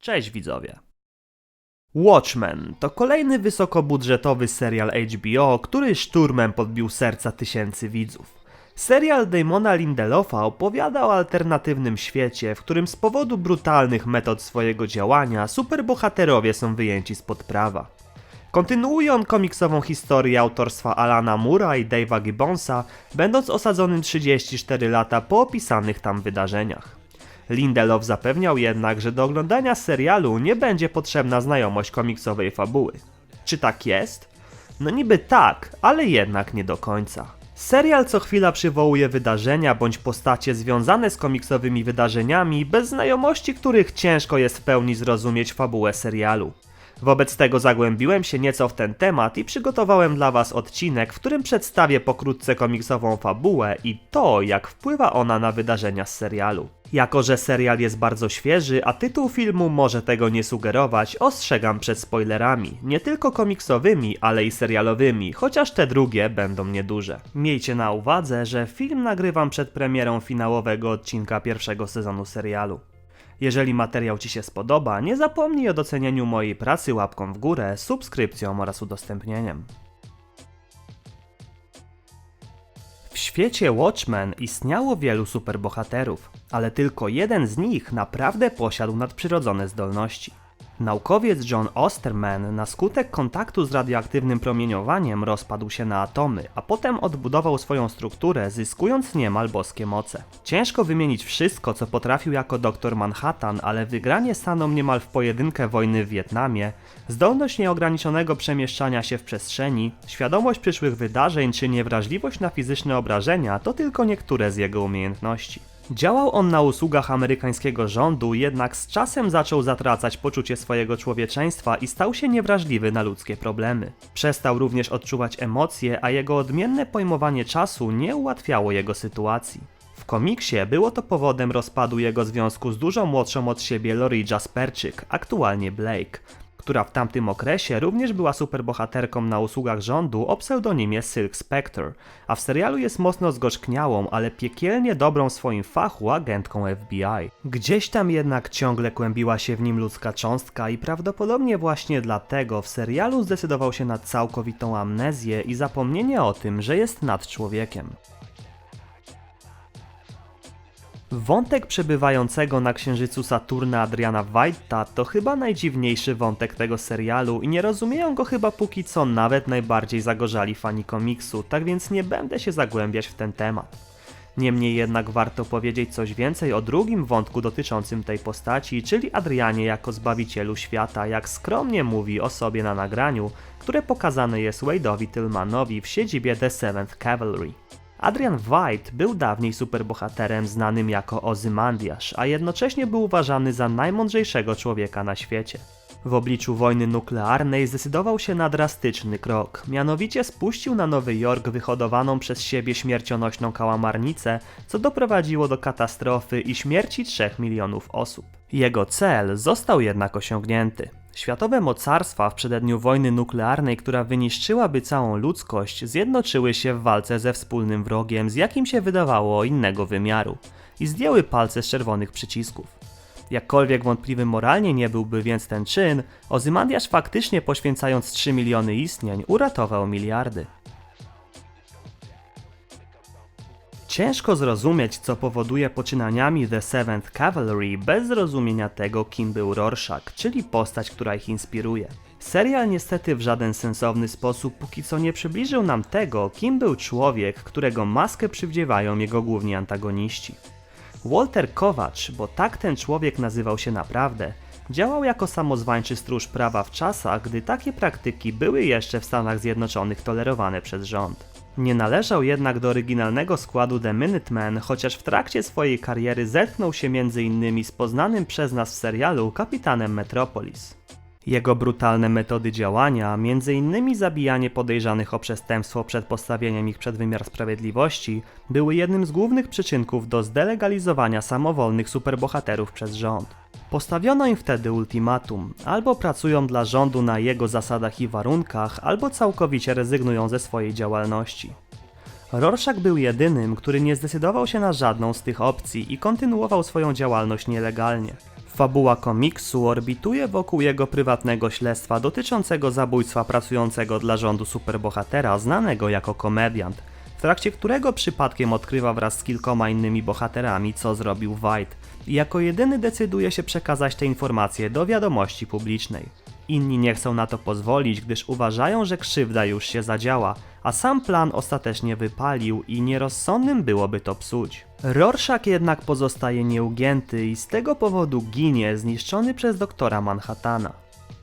Cześć widzowie. Watchmen to kolejny wysokobudżetowy serial HBO, który szturmem podbił serca tysięcy widzów. Serial Damona Lindelofa opowiada o alternatywnym świecie, w którym z powodu brutalnych metod swojego działania superbohaterowie są wyjęci spod prawa. Kontynuuje on komiksową historię autorstwa Alana Mura i Dave'a Gibbonsa, będąc osadzonym 34 lata po opisanych tam wydarzeniach. Lindelof zapewniał jednak, że do oglądania serialu nie będzie potrzebna znajomość komiksowej fabuły. Czy tak jest? No niby tak, ale jednak nie do końca. Serial co chwila przywołuje wydarzenia bądź postacie związane z komiksowymi wydarzeniami, bez znajomości których ciężko jest w pełni zrozumieć fabułę serialu. Wobec tego zagłębiłem się nieco w ten temat i przygotowałem dla Was odcinek, w którym przedstawię pokrótce komiksową fabułę i to, jak wpływa ona na wydarzenia z serialu. Jako, że serial jest bardzo świeży, a tytuł filmu może tego nie sugerować, ostrzegam przed spoilerami, nie tylko komiksowymi, ale i serialowymi, chociaż te drugie będą nieduże. Miejcie na uwadze, że film nagrywam przed premierą finałowego odcinka pierwszego sezonu serialu. Jeżeli materiał Ci się spodoba, nie zapomnij o docenieniu mojej pracy łapką w górę, subskrypcją oraz udostępnieniem. W świecie Watchmen istniało wielu superbohaterów, ale tylko jeden z nich naprawdę posiadł nadprzyrodzone zdolności. Naukowiec John Osterman na skutek kontaktu z radioaktywnym promieniowaniem rozpadł się na atomy, a potem odbudował swoją strukturę, zyskując niemal boskie moce. Ciężko wymienić wszystko, co potrafił jako doktor Manhattan, ale wygranie stanom niemal w pojedynkę wojny w Wietnamie, zdolność nieograniczonego przemieszczania się w przestrzeni, świadomość przyszłych wydarzeń czy niewrażliwość na fizyczne obrażenia to tylko niektóre z jego umiejętności. Działał on na usługach amerykańskiego rządu, jednak z czasem zaczął zatracać poczucie swojego człowieczeństwa i stał się niewrażliwy na ludzkie problemy. Przestał również odczuwać emocje, a jego odmienne pojmowanie czasu nie ułatwiało jego sytuacji. W komiksie było to powodem rozpadu jego związku z dużo młodszą od siebie Lori Jasperczyk, aktualnie Blake, która w tamtym okresie również była superbohaterką na usługach rządu o pseudonimie Silk Spectre, a w serialu jest mocno zgorzkniałą, ale piekielnie dobrą w swoim fachu agentką FBI. Gdzieś tam jednak ciągle kłębiła się w nim ludzka cząstka i prawdopodobnie właśnie dlatego w serialu zdecydował się na całkowitą amnezję i zapomnienie o tym, że jest nad człowiekiem. Wątek przebywającego na księżycu Saturna Adriana White'a to chyba najdziwniejszy wątek tego serialu i nie rozumieją go chyba póki co nawet najbardziej zagorzali fani komiksu, tak więc nie będę się zagłębiać w ten temat. Niemniej jednak warto powiedzieć coś więcej o drugim wątku dotyczącym tej postaci, czyli Adrianie jako zbawicielu świata, jak skromnie mówi o sobie na nagraniu, które pokazane jest Wade'owi Tillmanowi w siedzibie The Seventh Cavalry. Adrian White był dawniej superbohaterem znanym jako Ozymandiasz, a jednocześnie był uważany za najmądrzejszego człowieka na świecie. W obliczu wojny nuklearnej zdecydował się na drastyczny krok, mianowicie spuścił na Nowy Jork wyhodowaną przez siebie śmiercionośną kałamarnicę, co doprowadziło do katastrofy i śmierci 3 milionów osób. Jego cel został jednak osiągnięty. Światowe mocarstwa w przededniu wojny nuklearnej, która wyniszczyłaby całą ludzkość, zjednoczyły się w walce ze wspólnym wrogiem, z jakim się wydawało innego wymiaru, i zdjęły palce z czerwonych przycisków. Jakkolwiek wątpliwy moralnie nie byłby więc ten czyn, Ozymandiasz faktycznie poświęcając 3 miliony istnień uratował miliardy. Ciężko zrozumieć, co powoduje poczynaniami The Seventh Cavalry bez zrozumienia tego, kim był Rorschach, czyli postać, która ich inspiruje. Serial niestety w żaden sensowny sposób póki co nie przybliżył nam tego, kim był człowiek, którego maskę przywdziewają jego główni antagoniści. Walter Kowacz, bo tak ten człowiek nazywał się naprawdę, działał jako samozwańczy stróż prawa w czasach, gdy takie praktyki były jeszcze w Stanach Zjednoczonych tolerowane przez rząd. Nie należał jednak do oryginalnego składu The Minutemen, chociaż w trakcie swojej kariery zetknął się m.in. z poznanym przez nas w serialu kapitanem Metropolis. Jego brutalne metody działania, m.in. zabijanie podejrzanych o przestępstwo przed postawieniem ich przed wymiar sprawiedliwości, były jednym z głównych przyczynków do zdelegalizowania samowolnych superbohaterów przez rząd. Postawiono im wtedy ultimatum: albo pracują dla rządu na jego zasadach i warunkach, albo całkowicie rezygnują ze swojej działalności. Rorschach był jedynym, który nie zdecydował się na żadną z tych opcji i kontynuował swoją działalność nielegalnie. Fabuła komiksu orbituje wokół jego prywatnego śledztwa dotyczącego zabójstwa pracującego dla rządu superbohatera znanego jako komediant, w trakcie którego przypadkiem odkrywa wraz z kilkoma innymi bohaterami, co zrobił White i jako jedyny decyduje się przekazać te informacje do wiadomości publicznej. Inni nie chcą na to pozwolić, gdyż uważają, że krzywda już się zadziała, a sam plan ostatecznie wypalił i nierozsądnym byłoby to psuć. Rorschach jednak pozostaje nieugięty i z tego powodu ginie zniszczony przez doktora Manhattana.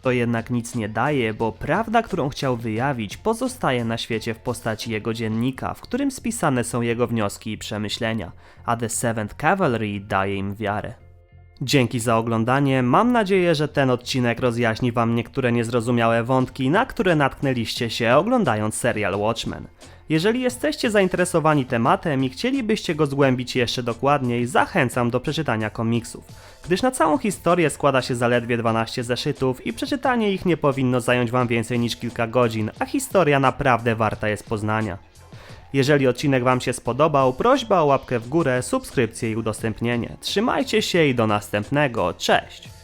To jednak nic nie daje, bo prawda, którą chciał wyjawić, pozostaje na świecie w postaci jego dziennika, w którym spisane są jego wnioski i przemyślenia, a The Seventh Cavalry daje im wiarę. Dzięki za oglądanie. Mam nadzieję, że ten odcinek rozjaśni Wam niektóre niezrozumiałe wątki, na które natknęliście się oglądając serial Watchmen. Jeżeli jesteście zainteresowani tematem i chcielibyście go zgłębić jeszcze dokładniej, zachęcam do przeczytania komiksów, gdyż na całą historię składa się zaledwie 12 zeszytów i przeczytanie ich nie powinno zająć Wam więcej niż kilka godzin, a historia naprawdę warta jest poznania. Jeżeli odcinek Wam się spodobał, prośba o łapkę w górę, subskrypcję i udostępnienie. Trzymajcie się i do następnego. Cześć!